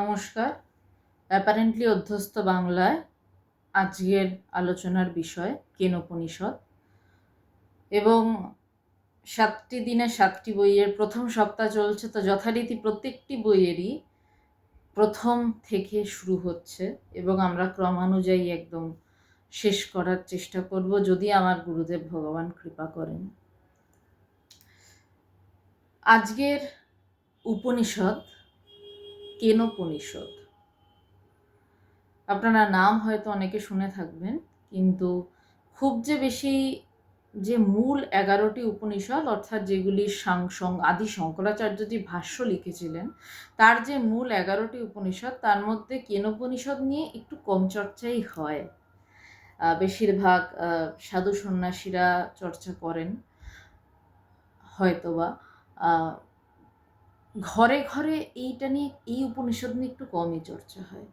নমস্কার। অ্যাপারেন্টলি অধ্যস্ত বাংলায় আজকের আলোচনার বিষয় কেন উপনিষদ এবং সাতটি দিনে সাতটি বইয়ের প্রথম সপ্তাহ চলছে, তো যথারীতি প্রত্যেকটি বইয়েরই প্রথম থেকে শুরু হচ্ছে এবং আমরা ক্রমানুযায়ী একদম শেষ করার চেষ্টা করব, যদি আমার গুরুদেব ভগবান কৃপা করেন। আজকের উপনিষদ কেনোপনিষদ। আপনারা নাম হয়তো অনেকে শুনে থাকবেন, কিন্তু খুব যে বেশি যে মূল এগারোটি উপনিষদ, অর্থাৎ যেগুলি সাংসং আদি শঙ্করাচার্যজি ভাষ্য লিখেছিলেন, তার যে মূল এগারোটি উপনিষদ, তার মধ্যে কেনোপনিষদ নিয়ে একটু কম চর্চাই হয়। বেশিরভাগ সাধু সন্ন্যাসীরা চর্চা করেন, হয়তোবা। ঘরে ঘরে এইটা নিয়ে এই উপনিষদ নিয়ে একটু কমই চর্চা হয়।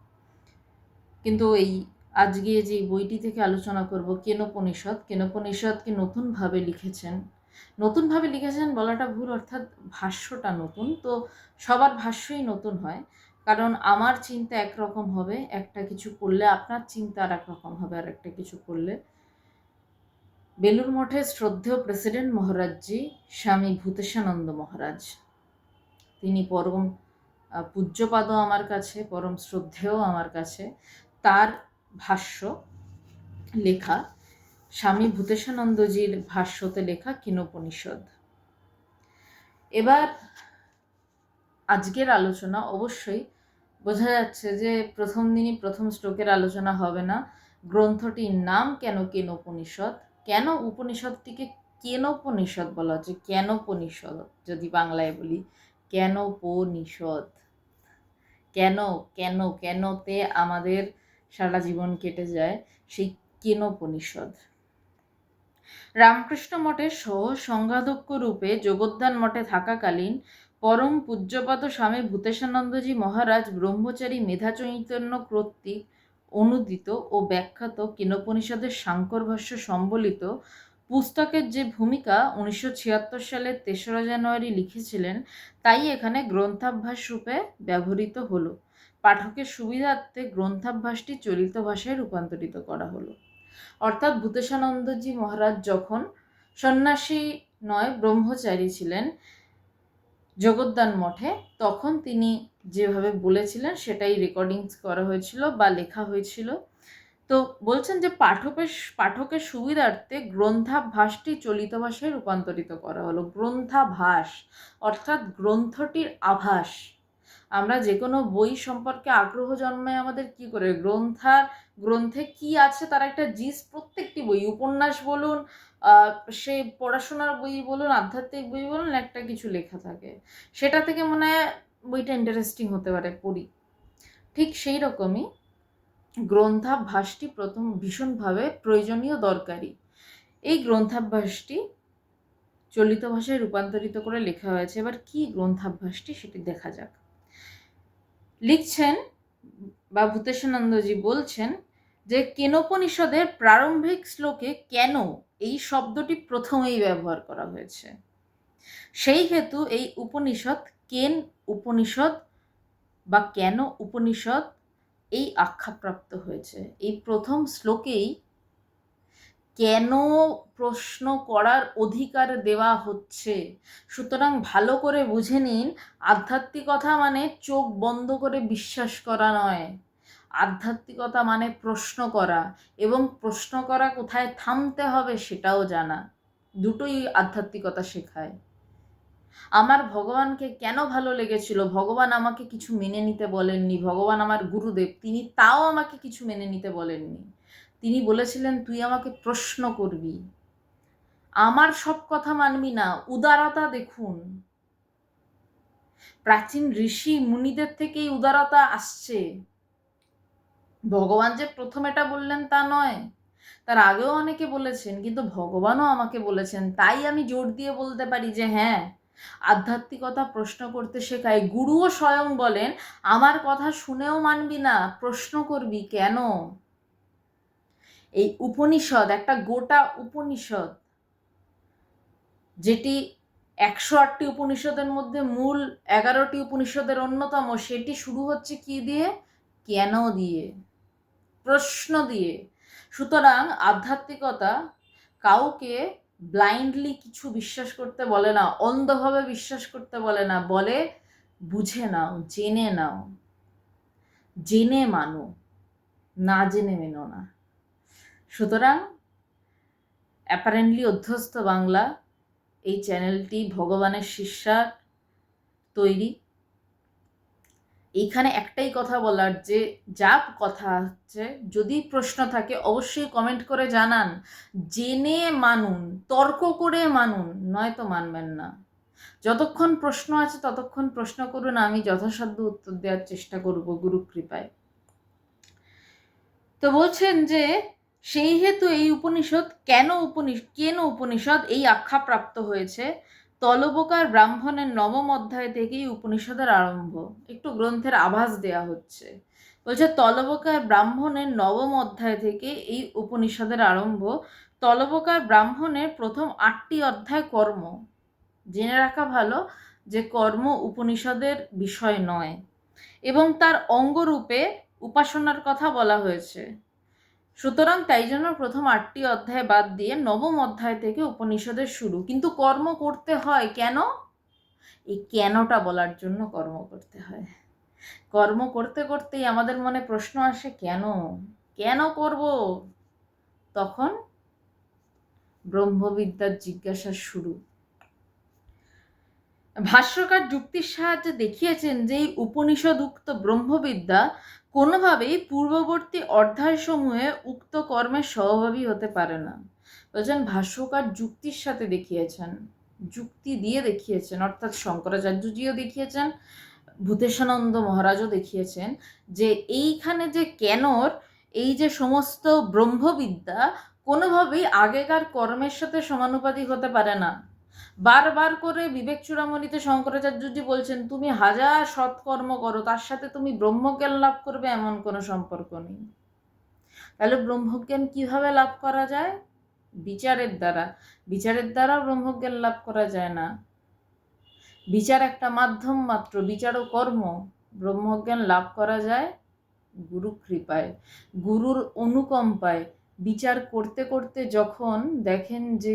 কিন্তু এই আজকে যে বইটি থেকে আলোচনা করব, কেনোপনিষদ, কেনোপনিষদকে নতুনভাবে লিখেছেন। নতুনভাবে লিখেছেন বলাটা ভুল, অর্থাৎ ভাষ্যটা নতুন, তো সবার ভাষ্যই নতুন হয়। কারণ আমার চিন্তা একরকম হবে, একটা কিছু করলে আপনার চিন্তা আর একরকম হবে, আর একটা কিছু করলে। বেলুর মঠের শ্রদ্ধেয় প্রেসিডেন্ট মহারাজজি, স্বামী ভূতেশানন্দ মহারাজ। তিনি পরম পূজ্যপাদও আমার কাছে, পরম শ্রদ্ধেয় আমার কাছে। তার ভাষ্য, লেখা, স্বামী ভূতেশানন্দজির ভাষ্যতে লেখা কিনোপনিষদ। এবার আজকের আলোচনা, অবশ্যই বোঝা যাচ্ছে যে প্রথম দিনই প্রথম শ্লোকের আলোচনা হবে না। গ্রন্থটির নাম কেন কেনোপনিষদ? কেন উপনিষদটিকে কেনোপনিষদ বলা হচ্ছে? কেনোপনিষদ যদি বাংলায় বলি কেন উপনিষদ? কেন কেন, কেনতে আমাদের সারা জীবন কেটে যায় সেই কেন উপনিষদ রামকৃষ্ণ মঠের সহ সংঘাধ্যক্ষ রূপে যোগোদ্যান মঠে থাকাকালীন পরম পূজ্যপাদ স্বামী ভূতেশানন্দজি মহারাজ ব্রহ্মচারী মেধা চৈতন্য কর্তৃক অনুদিত ও ব্যাখ্যাত কিনোপনিষদের সাংকর ভাষ্য সম্বলিত পুস্তকের যে ভূমিকা উনিশশো ছিয়াত্তর সালের তেসরা জানুয়ারি লিখেছিলেন, তাই এখানে গ্রন্থাভ্যাস রূপে ব্যবহৃত হলো। পাঠকের সুবিধার্থে গ্রন্থাভ্যাসটি চলিত ভাষায় রূপান্তরিত করা হলো। অর্থাৎ ভূতেশানন্দজি মহারাজ যখন সন্ন্যাসী নয়, ব্রহ্মচারী ছিলেন জগদ্দান মঠে, তখন তিনি যেভাবে বলেছিলেন সেটাই রেকর্ডিংস করা হয়েছিল বা লেখা হয়েছিল। তো বলছেন যে পাঠকের পাঠকের সুবিধার্থে গ্রন্থাভাসটি চলিত ভাষায় রূপান্তরিত করা হলো। গ্রন্থাভাস অর্থাৎ গ্রন্থটির আভাস। আমরা যে কোনো বই সম্পর্কে আগ্রহ জন্মায় আমাদের কি করে? গ্রন্থার গ্রন্থে কি আছে তার একটা জিস প্রত্যেকটি বই, উপন্যাস বলুন সে পড়াশোনার বই বলুন, আধ্যাত্মিক বই বলুন, একটা কিছু লেখা থাকে। সেটা থেকে মনে হয় বইটা ইন্টারেস্টিং হতে পারে, পড়ি। ঠিক সেই রকমই গ্রন্থাভ্যাসটি প্রথম ভীষণভাবে প্রয়োজনীয় দরকারি। এই গ্রন্থাভ্যাসটি চলিত ভাষায় রূপান্তরিত করে লেখা হয়েছে। এবার কি গ্রন্থাভ্যাসটি সেটি দেখা যাক। লিখছেন বা ভূতেশানন্দজি বলছেন যে কেনোপনিষদের প্রারম্ভিক শ্লোকে কেন এই শব্দটি প্রথমেই ব্যবহার করা হয়েছে? সেই হেতু এই উপনিষদ কেন উপনিষদ বা কেন উপনিষদ এই আখ্যাপ্রাপ্ত হয়েছে। এই প্রথম শ্লোকেই কেন প্রশ্ন করার অধিকার দেওয়া হচ্ছে? সুতরাং ভালো করে বুঝে নিন, আধ্যাত্মিকতা মানে চোখ বন্ধ করে বিশ্বাস করা নয়। আধ্যাত্মিকতা মানে প্রশ্ন করা এবং প্রশ্ন করা কোথায় থামতে হবে সেটাও জানা। দুটোই আধ্যাত্মিকতা শেখায়। আমার ভগবানকে কেন ভালো লেগেছিল? ভগবান আমাকে কিছু মেনে নিতে বলেননি। ভগবান আমার গুরুদেব। তিনি তাও আমাকে কিছু মেনে নিতে বলেননি। তিনি বলেছিলেন, তুই আমাকে প্রশ্ন করবি। আমার সব কথা মানবি না। উদারতা দেখুন। প্রাচীন ঋষি মুনিদের থেকেই উদারতা আসছে। ভগবান যে প্রথম এটা বললেন তা নয়। তার আগেও অনেকে বলেছেন, কিন্তু ভগবানও আমাকে বলেছেন। তাই আমি জোর দিয়ে বলতে পারি যে হ্যাঁ আধ্যাত্মিকতা প্রশ্ন করতে শেখায়। গুরুও স্বয়ং বলেন, আমার কথা শুনেও মানবি না, প্রশ্ন করবি কেন? এই উপনিষদ, একটা গোটা উপনিষদ, যেটি একশো আটটি উপনিষদের মধ্যে মূল এগারোটি উপনিষদের অন্যতম, সেটি শুরু হচ্ছে কি দিয়ে? কেন দিয়ে? প্রশ্ন দিয়ে। সুতরাং আধ্যাত্মিকতা কাউকে ব্লাইন্ডলি কিছু বিশ্বাস করতে বলে না, অন্ধভাবে বিশ্বাস করতে বলে না, বলে বুঝে নাও, জেনে নাও। জেনে মানো, না জেনে মেনো না। সুতরাং অ্যাপারেন্টলি অধ্যস্ত বাংলা এই চ্যানেলটি ভগবানের শিষ্যার তৈরি। এইখানে একটাই কথা বলার যে, যা কথা হচ্ছে যদি প্রশ্ন থাকে, অবশ্যই কমেন্ট করে জানান। জেনে মানুন, তর্ক করে মানুন, নয়তো মানবেন না। যতক্ষণ প্রশ্ন আছে, ততক্ষণ প্রশ্ন করুন, আমি যথাসাধ্য উত্তর দেওয়ার চেষ্টা করব গুরু কৃপায়। তো বলছেন যে, সেই হেতু এই উপনিষদ কেন উপনিষদ কেন উপনিষদ এই আখ্যা প্রাপ্ত হয়েছে? তলবকার ব্রাহ্মণের নবম অধ্যায় থেকেই উপনিষদের আরম্ভ। একটু গ্রন্থের আভাস দেয়া হচ্ছে। বলছে, তলবকার ব্রাহ্মণের নবম অধ্যায় থেকে এই উপনিষদের আরম্ভ। তলবকার ব্রাহ্মণের প্রথম আটটি অধ্যায় কর্ম। জেনে রাখা ভালো যে কর্ম উপনিষদের বিষয় নয়। এবং তার অঙ্গরূপে উপাসনার কথা বলা হয়েছে। সুতরাং তাই জন্য প্রথম আটটি অধ্যায় বাদ দিয়ে নবম অধ্যায় থেকে উপনিষদের শুরু। কিন্তু কর্ম করতে হয় কেন? এই কেনটা বলার জন্য কর্ম করতে হয়। কর্ম করতে করতেই আমাদের মনে প্রশ্ন আসে, কেন? কেন করব? তখন ব্রহ্মবিদ্যার জিজ্ঞাসা শুরু। ভাষ্যকার যুক্তির সাহায্যে দেখিয়েছেন যে এই উপনিষদ উক্ত ব্রহ্মবিদ্যা কোনোভাবেই পূর্ববর্তী অধ্যায়সমূহে উক্ত কর্মের স্বভাবই হতে পারে না। বলছেন ভাষ্যকার যুক্তির সাথে দেখিয়েছেন, যুক্তি দিয়ে দেখিয়েছেন, অর্থাৎ শঙ্করাচার্যজিও দেখিয়েছেন, ভূতেশানন্দ মহারাজও দেখিয়েছেন যে এইখানে যে কেনর, এই যে সমস্ত ব্রহ্মবিদ্যা কোনোভাবেই আগেকার কর্মের সাথে সমানুপাতিক হতে পারে না। বারবার করে বিবেক চূড়ামণিতে শঙ্করাচার্যজি বলছেন, তুমি হাজার সৎকর্ম করো, তার সাথে তুমি ব্রহ্মজ্ঞান লাভ করবে এমন কোনো সম্পর্ক নেই। তাহলে ব্রহ্মজ্ঞান কীভাবে লাভ করা যায়? বিচারের দ্বারা। বিচারের দ্বারা ব্রহ্মজ্ঞান লাভ করা যায় না। বিচার একটা মাধ্যম মাত্র, বিচার ও কর্ম। ব্রহ্মজ্ঞান লাভ করা যায় গুরু কৃপায়, গুরুর অনুকম্পায়। বিচার করতে করতে যখন দেখেন যে,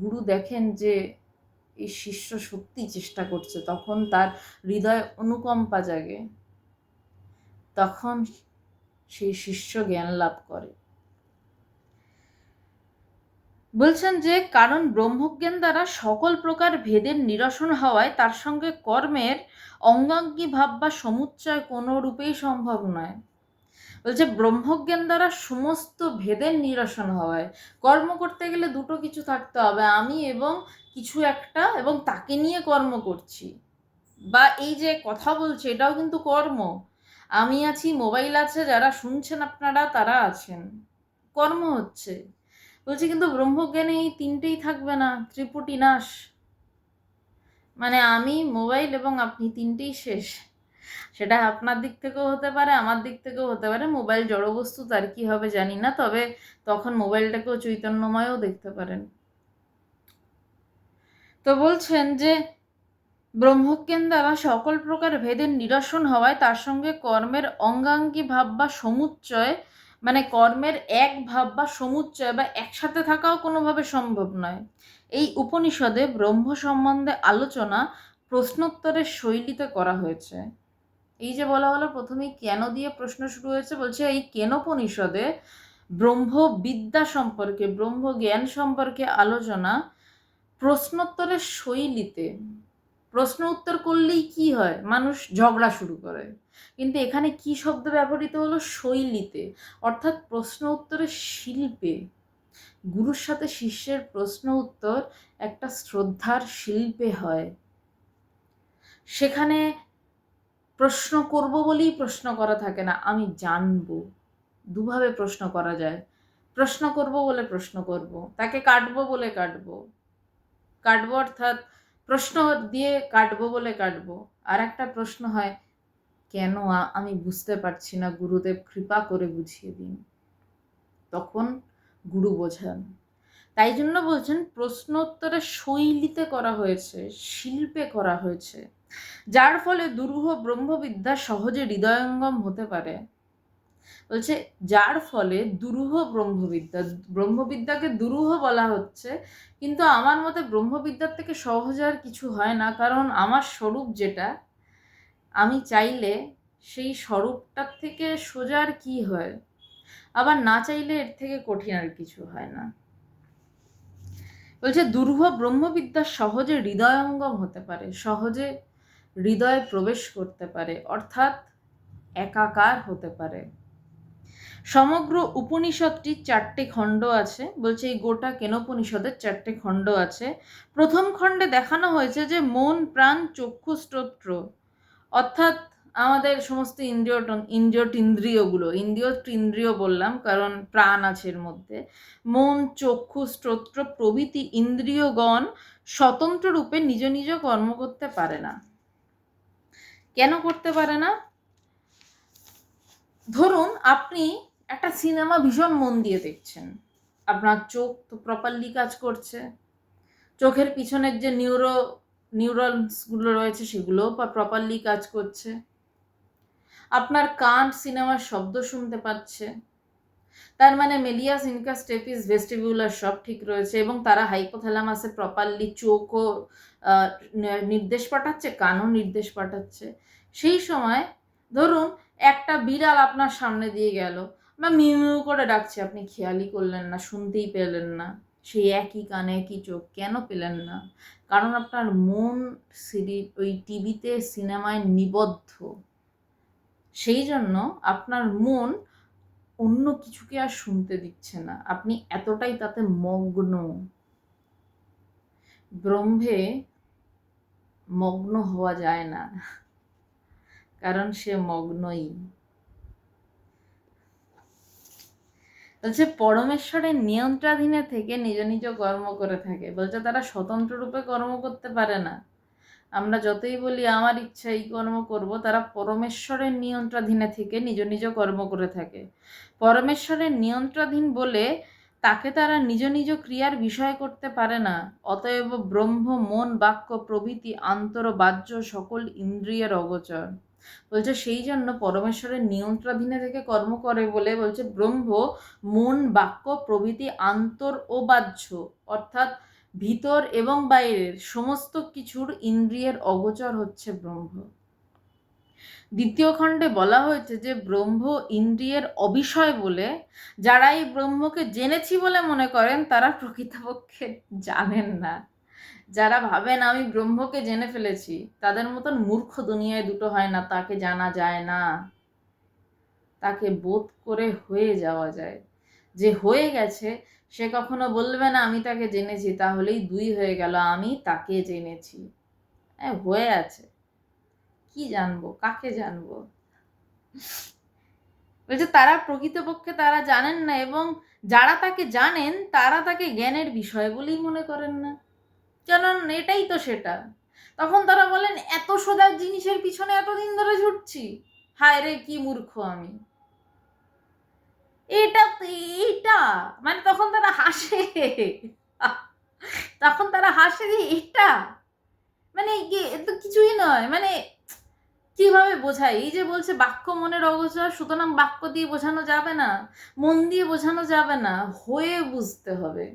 গুরু দেখেন যে এই শিষ্য সত্যি চেষ্টা করছে, তখন তার হৃদয় অনুকম্পা জাগে। তখন সেই শিষ্য জ্ঞান লাভ করে। বলছেন যে, কারণ ব্রহ্মজ্ঞান দ্বারা সকল প্রকার ভেদের নিরসন হওয়ায় তার সঙ্গে কর্মের অঙ্গাঙ্গী ভাব বা সমুচ্চয় কোনো রূপেই সম্ভব নয়। বলছে, ব্রহ্মজ্ঞান দ্বারা সমস্ত ভেদের নিরসন হওয়ায় কর্ম করতে গেলে দুটো কিছু থাকতে হবে, আমি এবং কিছু একটা এবং তাকে নিয়ে কর্ম করছি। বা এই যে কথা বলছে, এটাও কিন্তু কর্ম। আমি আছি, মোবাইল আছে, যারা শুনছেন আপনারা, তারা আছেন। কর্ম হচ্ছে। বলছে, কিন্তু ব্রহ্মজ্ঞানে এই তিনটেই থাকবে না, ত্রিপুটি নাশ। মানে আমি, মোবাইল এবং আপনি তিনটেই শেষ। সেটা আপনার দিক থেকেও হতে পারে, আমার দিক থেকেও হতে পারে, মোবাইল জড়বস্তু তার কি হবে জানি না, তবে তখন মোবাইলটাকেও চৈতন্যময়ও দেখতে পারেন। তো বলছেন যে ব্রহ্মজ্ঞান দ্বারা সকল প্রকার ভেদের নিরসন হওয়ায় তার সঙ্গে কর্মের অঙ্গাঙ্গী ভাব বা সমুচ্চয় মানে কর্মের এক ভাব বা সমুচ্চয় বা একসাথে থাকাও কোনোভাবে সম্ভব নয়। এই উপনিষদে ব্রহ্ম সম্বন্ধে আলোচনা প্রশ্নোত্তরের শৈলীতে করা হয়েছে। এই যে বলা হলো, প্রথমেই কেন দিয়ে প্রশ্ন শুরু হয়েছে, বলছে এই কেন কেনোপনিষদে ব্রহ্মবিদ্যা সম্পর্কে ব্রহ্ম জ্ঞান সম্পর্কে আলোচনা প্রশ্নোত্তরের শৈলীতে প্রশ্ন উত্তর করলেই কি হয়? মানুষ ঝগড়া শুরু করে। কিন্তু এখানে কি শব্দ ব্যবহৃত হলো? শৈলীতে। অর্থাৎ প্রশ্ন উত্তরের শিল্পে গুরুর সাথে শিষ্যের প্রশ্ন উত্তর একটা শ্রদ্ধার শিল্পে হয়। সেখানে প্রশ্ন করব বলেই প্রশ্ন করা থাকে না, আমি জানব। দুভাবে প্রশ্ন করা যায়। প্রশ্ন করব বলে প্রশ্ন করব, তাকে কাটবো বলে কাটবো। কাটবো অর্থাৎ প্রশ্ন দিয়ে কাটবো বলে কাটবো। আর একটা প্রশ্ন হয়, কেন আমি বুঝতে পারছি না, গুরুদেব কৃপা করে বুঝিয়ে দিন। তখন গুরু বোঝান। তাই জন্য বলছেন প্রশ্নোত্তরের শৈলীতে করা হয়েছে, শিল্পে করা হয়েছে। যার ফলে দুরূহ ব্রহ্মবিদ্যা সহজে হৃদয়ঙ্গম হতে পারে। বলছে, যার ফলে দুরূহ ব্রহ্মবিদ্যা, ব্রহ্মবিদ্যাকে দুরূহ বলা হচ্ছে, কিন্তু আমার মতে ব্রহ্মবিদ্যার থেকে সহজ আর কিছু হয় না, কারণ আমার স্বরূপ যেটা, আমি চাইলে সেই স্বরূপটার থেকে সোজা আর কি হয়? আবার না চাইলে এর থেকে কঠিন আর কিছু হয় না। বলছে দুর্ভ ব্রহ্মবিদ্যা সহজে হৃদয়ঙ্গম হতে পারে, সহজে হৃদয়ে প্রবেশ করতে পারে, অর্থাৎ একাকার হতে পারে। সমগ্র উপনিষদটি চারটে খণ্ড আছে। বলছে, এই গোটা কেনোপনিষদের চারটে খণ্ড আছে। প্রথম খণ্ডে দেখানো হয়েছে যে মন, প্রাণ, চক্ষু, স্তোত্র। অর্থাৎ আমাদের সমস্ত ইন্দ্রিয় ইন্দ্রিয় ইন্দ্রিয়গুলো ইন্দ্রিয় ইন্দ্রিয় বললাম, কারণ প্রাণ আছে এর মধ্যে। মন, চক্ষু স্ত্রোত্র প্রভৃতি ইন্দ্রিয়গণ স্বতন্ত্র রূপে নিজ নিজ কর্ম করতে পারে না। কেন করতে পারে না? ধরুন, আপনি একটা সিনেমা ভীষণ মন দিয়ে দেখছেন। আপনার চোখ তো প্রপারলি কাজ করছে। চোখের পিছনের যে নিউরো নিউরনসগুলো রয়েছে, সেগুলোও প্রপারলি কাজ করছে। আপনার কান সিনেমার শব্দ শুনতে পাচ্ছে। তার মানে মেলিয়াস ইনকাস স্টেপিস ভেস্টিবিউলার সব ঠিক রয়েছে এবং তারা হাইপোথ্যালামাসে প্রপারলি চোখও নির্দেশ পাঠাচ্ছে, কানও নির্দেশ পাঠাচ্ছে। সেই সময় ধরুন একটা বিড়াল আপনার সামনে দিয়ে গেল বা মিউ মিউ করে ডাকছে। আপনি খেয়ালই করলেন না, শুনতেই পেলেন না। সেই একই কানে, একই চোখ, কেন পেলেন না? কারণ আপনার মন সিরি, ওই টিভিতে, সিনেমায় নিবদ্ধ। সেই জন্য আপনার মন অন্য কিছুকে আর শুনতে দিচ্ছে না। আপনি এতটাই তাতে মগ্ন। ব্রহ্মে মগ্ন হওয়া যায় না। কারণ সে মগ্নই। বলছে, পরমেশ্বরের নিয়ন্ত্রাধীনে থেকে নিজ নিজ কর্ম করে থাকে। বলছে, তারা স্বতন্ত্র রূপে কর্ম করতে পারে না। আমরা যতই বলি, আমার ইচ্ছা এই কর্ম করব, তারা পরমেশ্বরের নিয়ন্ত্রাধীনে থেকে নিজ নিজ কর্ম করে থাকে। পরমেশ্বরের নিয়ন্ত্রাধীন বলে তাকে তারা নিজ নিজ ক্রিয়ার বিষয় করতে পারে না। অতএব ব্রহ্ম, মন, বাক্য, প্রভৃতি, আন্তর, বাহ্য, সকল ইন্দ্রিয়ের অগোচর। বলছে, সেই জন্য পরমেশ্বরের নিয়ন্ত্রাধীনে থেকে কর্ম করে বলে বলছে, ব্রহ্ম, মন, বাক্য, প্রভৃতি, আন্তর ও বাহ্য, অর্থাৎ ভিতর এবং বাইরের সমস্ত কিছুর ইন্দ্রিয়ের অগোচর হচ্ছে ব্রহ্ম। দ্বিতীয় খণ্ডে বলা হয়েছে যে, ব্রহ্ম ইন্দ্রিয়ের অবিষয় বলে যারা এই ব্রহ্মকে জেনেছি বলে মনে করেন, তারা প্রকৃতপক্ষে জানেন না। যারা ভাবেন আমি ব্রহ্মকে জেনে ফেলেছি, তাদের মতন মূর্খ দুনিয়ায় দুটো হয় না, তাকে জানা যায় না। তাকে বোধ করে হয়ে যাওয়া যায়। যে হয়ে গেছে, সে কখনো বলবে না, আমি তাকে জেনেছি, তাহলেই দুই হয়ে গেল, আমি তাকে জেনেছি। হ্যাঁ হয়ে আছে। কি জানব, কাকে জানব? বলছে, তারা প্রকৃতপক্ষে তারা জানেন না, এবং যারা তাকে জানেন, তারা তাকে জ্ঞানের বিষয় বলেই মনে করেন না। কেন এটাই তো সেটা। তখন তারা বলেন, এত সোজা জিনিসের পিছনে এতদিন ধরে ছুটছি? হায় রে, কি মূর্খ আমি। এটা, এইটা? মানে তখন তারা হাসে। তখন তারা হাসে যে, এটা? মানে কিছুই নয়। মানে কীভাবে বোঝায়? এই যে বলছে, বাক্য মনের অগোচর, সুতরাং বাক্য দিয়ে বোঝানো যাবে না, মন দিয়ে বোঝানো যাবে না, হয়ে বুঝতে হবে।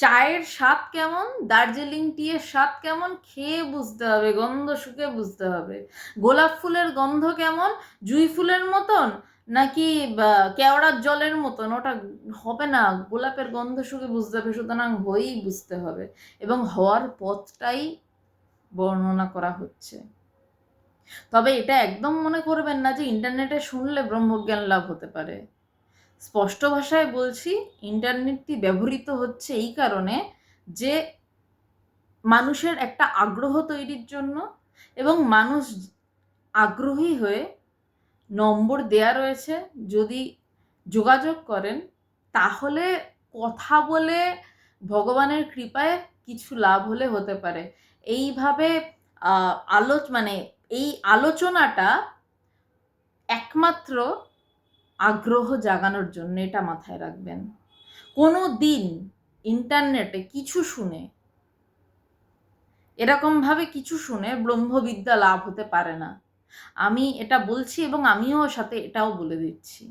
চায়ের স্বাদ কেমন? দার্জিলিং টিয়ের স্বাদ কেমন? খেয়ে বুঝতে হবে, গন্ধ শুকে বুঝতে হবে। গোলাপ ফুলের গন্ধ কেমন? জুই ফুলের মতন? নাকি কেওড়ার জলের মতন? ওটা হবে না, গোলাপের গন্ধ শুকে বুঝতে হবে, সুতরাং হয়েই বুঝতে হবে। এবং হওয়ার পথটাই বর্ণনা করা হচ্ছে। তবে এটা একদম মনে করবেন না যে ইন্টারনেটে শুনলে ব্রহ্মজ্ঞান লাভ হতে পারে। স্পষ্ট ভাষায় বলছি, ইন্টারনেটটি ব্যবহৃত হচ্ছে এই কারণে যে মানুষের একটা আগ্রহ তৈরির জন্য এবং মানুষ আগ্রহী হয়ে নম্বর দেয়া রয়েছে। যদি যোগাযোগ করেন, তাহলে কথা বলে ভগবানের কৃপায় কিছু লাভ হলে হতে পারে। এইভাবে আলোচ মানে এই আলোচনাটা একমাত্র আগ্রহ জাগানোর জন্য এটা মাথায় রাখবেন। কোনো দিন ইন্টারনেটে কিছু শুনে, এরকমভাবে কিছু শুনে ব্রহ্মবিদ্যা লাভ হতে পারে না। আমি এটা বলছি এবং আমিও সাথে এটাও বলে দিচ্ছি।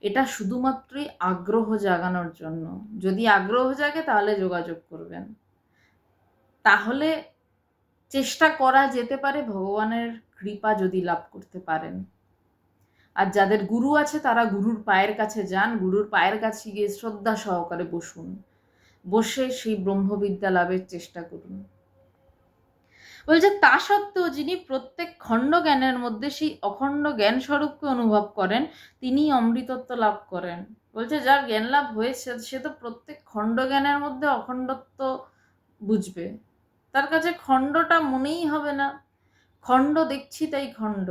এটা শুধুমাত্রই আগ্রহ জাগানোর জন্য। যদি আগ্রহ জাগে তাহলে যোগাযোগ করবেন। তাহলে চেষ্টা করা যেতে পারে, ভগবানের কৃপা যদি লাভ করতে পারেন। আর যাদের গুরু আছে, তারা গুরুর পায়ের কাছে যান, গুরুর পায়ের কাছে গিয়ে শ্রদ্ধা সহকারে বসুন। বসে সেই ব্রহ্মবিদ্যা লাভের চেষ্টা করুন। বলছে, তা সত্ত্বেও যিনি প্রত্যেক খণ্ড জ্ঞানের মধ্যে সেই অখণ্ড জ্ঞান স্বরূপকে অনুভব করেন, তিনি অমৃতত্ব লাভ করেন। বলছে, যার জ্ঞান লাভ হয়েছে, সে তো প্রত্যেক খণ্ড জ্ঞানের মধ্যে অখণ্ডত্ব বুঝবে। তার কাছে খণ্ডটা মনেই হবে না। খণ্ড দেখছি তাই খণ্ড।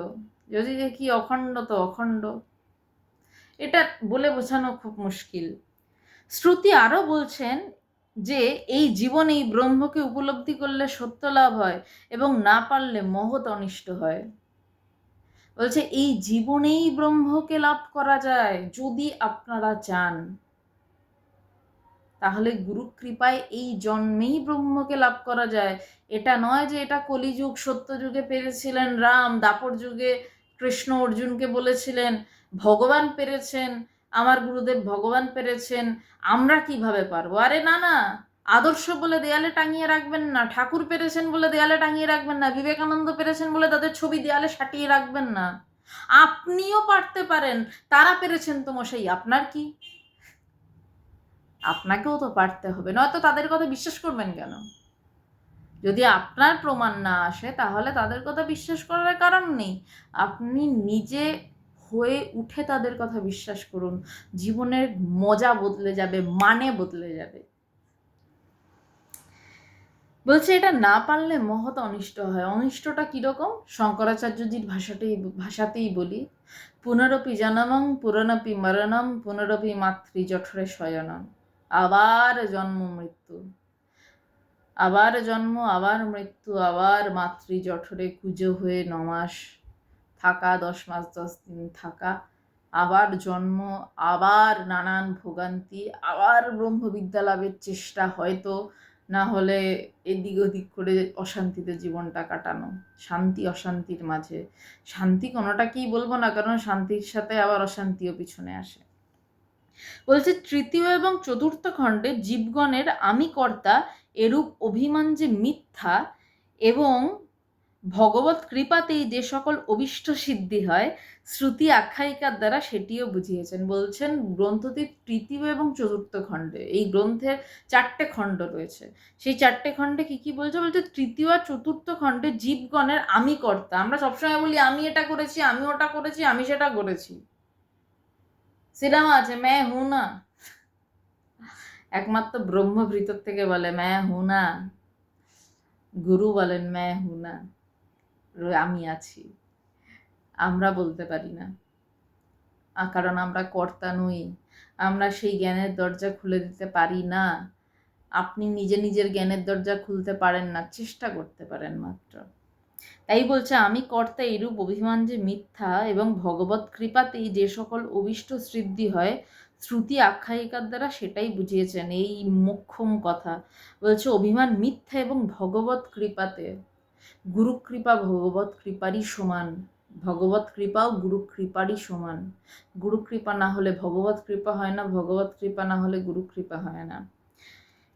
যদি দেখি অখণ্ড, তো অখণ্ড। এটা বলে বোঝানো খুব মুশকিল। শ্রুতি আরও বলছেন যে, এই জীবনে এই ব্রহ্মকে উপলব্ধি করলে সত্য লাভ হয় এবং না পারলে মহৎ অনিষ্ট হয়। বলছে, এই জীবনেই ব্রহ্মকে লাভ করা যায় যদি আপনারা চান। তাহলে গুরু কৃপায় এই জন্মেই ব্রহ্মকে লাভ করা যায়। এটা নয় যে এটা কলিযুগ সত্য যুগে পেরেছিলেন রাম, দাপর যুগে কৃষ্ণ অর্জুনকে বলেছিলেন, ভগবান পেরেছেন, আমার গুরুদেব ভগবান পেরেছেন, আমরা কীভাবে পারব? আরে না না, আদর্শ বলে দেয়ালে টাঙিয়ে রাখবেন না, ঠাকুর পেরেছেন বলে দেয়ালে টাঙিয়ে রাখবেন না, বিবেকানন্দ পেরেছেন বলে তাদের ছবি দেয়ালে সাটিয়ে রাখবেন না। আপনিও পারতে পারেন, তারা পেরেছেন তো মশাই, আপনার কি? আপনাকেও তো পারতে হবে, নয়তো তাদের কথা বিশ্বাস করবেন কেন? যদি আপনার প্রমাণ না আসে, তাহলে তাদের কথা বিশ্বাস করার কারণ নেই। আপনি নিজে হয়ে উঠে তাদের কথা বিশ্বাস করুন। জীবনের মজা বদলে যাবে মানে বদলে যাবে। বলছে, এটা না পারলে মহৎ অনিষ্ট হয়। অনিষ্টটা কীরকম? শঙ্করাচার্যজির ভাষাতেই ভাষাতেই বলি। পুনরপি জনমং, পুরনপি মরণম, পুনরপি মাতৃ জঠরে শয়নম। আবার জন্ম মৃত্যু। আবার জন্ম, আবার মৃত্যু, আবার মাতৃ জঠরে কুজো হয়ে নমাস থাকা, দশ মাস, দশ দিন থাকা, আবার জন্ম, আবার নানান ভোগান্তি, আবার ব্রহ্মবিদ্যা লাভের চেষ্টা হয়তো, না হলে এদিক ওদিক করে অশান্তিতে জীবনটা কাটানো, শান্তি অশান্তির মাঝে। শান্তি কোনোটাকেই বলব না, কারণ শান্তির সাথে আবার অশান্তিও পিছনে আসে। বলছে, তৃতীয় এবং চতুর্থ খণ্ডে জীবগণের আমি কর্তা এরূপ অভিমান যে মিথ্যা এবং ভগবত কৃপাতেই যে সকল অবিষ্ট সিদ্ধি হয়, শ্রুতি আখ্যায়িকার দ্বারা সেটিও বুঝিয়েছেন। বলছেন, গ্রন্থটির তৃতীয় এবং চতুর্থ খণ্ডে, এই গ্রন্থের চারটে খণ্ড রয়েছে। সেই চারটে খণ্ডে কি কি বলছে? বলছে, তৃতীয় আর চতুর্থ খণ্ডে জীবগণের আমি কর্তা আমরা সবসময় বলি, আমি এটা করেছি, আমি ওটা করেছি, আমি সেটা করেছি। সিনেমা আছে, ম্যা, হু, না। একমাত্র ব্রহ্ম ভিতর থেকে বলে ম্যা হু না। গুরু বলেন ম্যা হু না। আমি আছি। আমরা বলতে পারি না। কারণ আমরা কর্তা নই। আমরা সেই জ্ঞানের দরজা খুলে দিতে পারি না। আপনি নিজে নিজের জ্ঞানের দরজা খুলতে পারেন না, চেষ্টা করতে পারেন মাত্র। তাই বলছে, আমি কর্তা এরূপ অভিমান যে মিথ্যা এবং ভগবত কৃপাতেই যে সকল অভিষ্ট সিদ্ধি হয় শ্রুতি আখ্যায়িকার দ্বারা সেটাই বুঝিয়েছেন, এই মোক্ষম কথা। বলছে, অভিমান মিথ্যা এবং ভগবত কৃপাতে। গুরু কৃপা ভগবত কৃপারই সমান। ভগবত কৃপাও গুরু কৃপারই সমান। গুরু কৃপা না হলে ভগবত কৃপা হয় না ভগবত কৃপা না হলে গুরু কৃপা হয় না।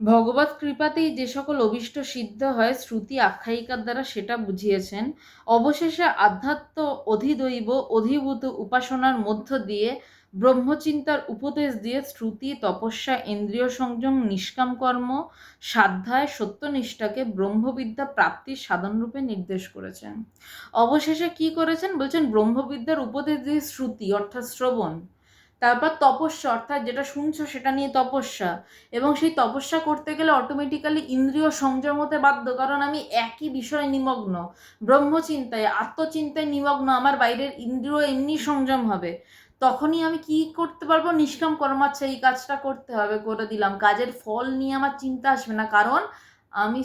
ভগবত কৃপাতেই যে সকল অভিষ্ট সিদ্ধ হয়, শ্রুতি আখ্যায়িকার দ্বারা সেটা বুঝিয়েছেন। অবশেষে আধ্যাত্ম অধিদৈব অধিভূত উপাসনার মধ্য দিয়ে, ব্রহ্মচিন্তার উপদেশ দিয়ে শ্রুতি, তপস্যা, ইন্দ্রিয় সংযম, নিষ্কাম কর্ম, সাধ্যায় সত্যনিষ্ঠাকে ব্রহ্মবিদ্যা প্রাপ্তির সাধনরূপে নির্দেশ করেছেন। অবশেষে কি করেছেন? বলছেন ব্রহ্মবিদ্যার উপদেশ দিয়ে শ্রুতি, অর্থাৎ শ্রবণ। তারপর তপস্যা, অর্থাৎ যেটা শুনছো সেটা নিয়ে তপস্যা। এবং সেই তপস্যা করতে গেলে অটোমেটিক্যালি ইন্দ্রিয় সংযম হতে বাধ্য, কারণ আমি একই বিষয়ে নিমগ্ন। ব্রহ্মচিন্তায়, আত্মচিন্তায় নিমগ্ন, আমার বাইরের ইন্দ্রিয় এমনি সংযম হবে। তখনই আমি কি করতে পারব? নিষ্কাম কর্ম আচ্ছা এই কাজটা করতে হবে, করে দিলাম। কাজের ফল নিয়ে আমার চিন্তা আসবে না, কারণ আমি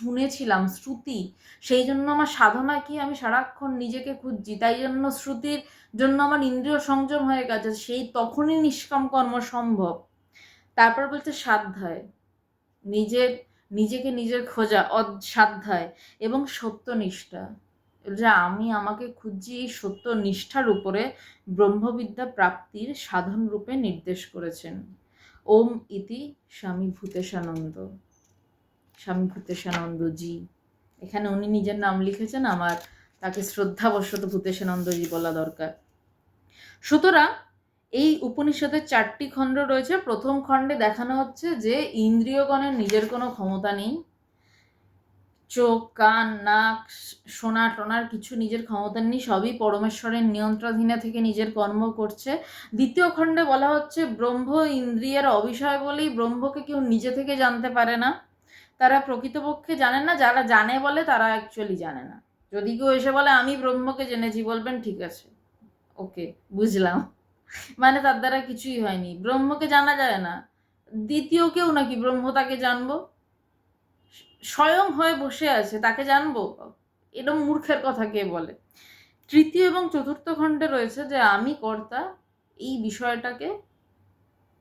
শুনেছিলাম শ্রুতি। সেই জন্য আমার সাধনা কি আমি সারাক্ষণ নিজেকে খুঁজছি? তাই জন্য শ্রুতির জন্য আমার ইন্দ্রিয় সংযম হয়ে গেছে, সেই তখনই নিষ্কাম কর্ম সম্ভব। তারপর বলছে সাধ্যায়। নিজের, নিজেকে নিজের খোঁজা অসাধ্যায় এবং সত্যনিষ্ঠা। যে আমি আমাকে খুঁজছি এই সত্য নিষ্ঠার উপরে ব্রহ্মবিদ্যা প্রাপ্তির সাধন রূপে নির্দেশ করেছেন। ওম ইতি স্বামী ভূতেশানন্দ স্বামী ভূতেশানন্দজি এখানে উনি নিজের নাম লিখেছেন, আমার তাকে শ্রদ্ধাবশত ভূতেশানন্দজি বলা দরকার। সুতরাং এই উপনিষদের চারটি খণ্ড রয়েছে। প্রথম খণ্ডে দেখানো হচ্ছে যে ইন্দ্রিয়গণের নিজের কোনো ক্ষমতা নেই। চোখ, কান, নাক, সোনা, টোনার কিছু নিজের ক্ষমতা নেই, সবই পরমেশ্বরের নিয়ন্ত্রণাধীনে থেকে নিজের কর্ম করছে। দ্বিতীয় খণ্ডে বলা হচ্ছে, ব্রহ্ম ইন্দ্রিয়ের অবিষয় বলেই ব্রহ্মকে কেউ নিজে থেকে জানতে পারে না। তারা প্রকৃতপক্ষে জানে না, যারা জানে বলে তারা অ্যাকচুয়ালি জানে না। যদি কেউ এসে বলে, আমি ব্রহ্মকে জেনেছি, বলবেন, ঠিক আছে। ওকে, বুঝলাম। মানে তার দ্বারা কিছুই হয়নি। ব্রহ্মকে জানা যায় না। দ্বিতীয় কেউ নাকি ব্রহ্ম তাকে জানব? স্বয়ং হয়ে বসে আছে, তাকে জানব? এরম মূর্খের কথা কে বলে? তৃতীয় এবং চতুর্থ খণ্ডে রয়েছে যে, আমি কর্তা, এই বিষয়টাকে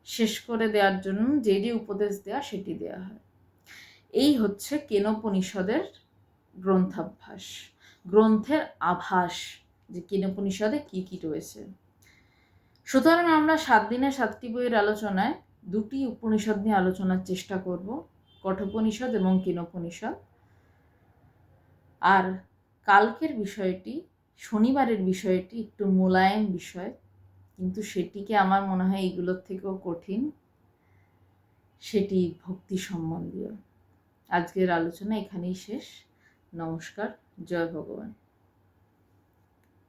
শেষ করে দেওয়ার জন্য, যে যে উপদেশ দেওয়া সেটি দেওয়া হয়। এই হচ্ছে কেনোপনিষদের গ্রন্থাভ্যাস, গ্রন্থের আভাস যে কেনোপনিষদে কি কি রয়েছে। সুতরাং আমরা সাত দিনের সাতটি বইয়ের আলোচনায় দুটি উপনিষদ নিয়ে আলোচনার চেষ্টা করব, কঠোপনিষদ এবং কিনোপনিষদ। আর কালকের বিষয়টি, শনিবারের বিষয়টি একটু মোলায়েম বিষয়, কিন্তু সেটিকে আমার মনে হয় এইগুলোর থেকেও কঠিন, সেটি ভক্তি সম্বন্ধীয়। আজকের আলোচনা এখানেই শেষ। নমস্কার জয় ভগবান।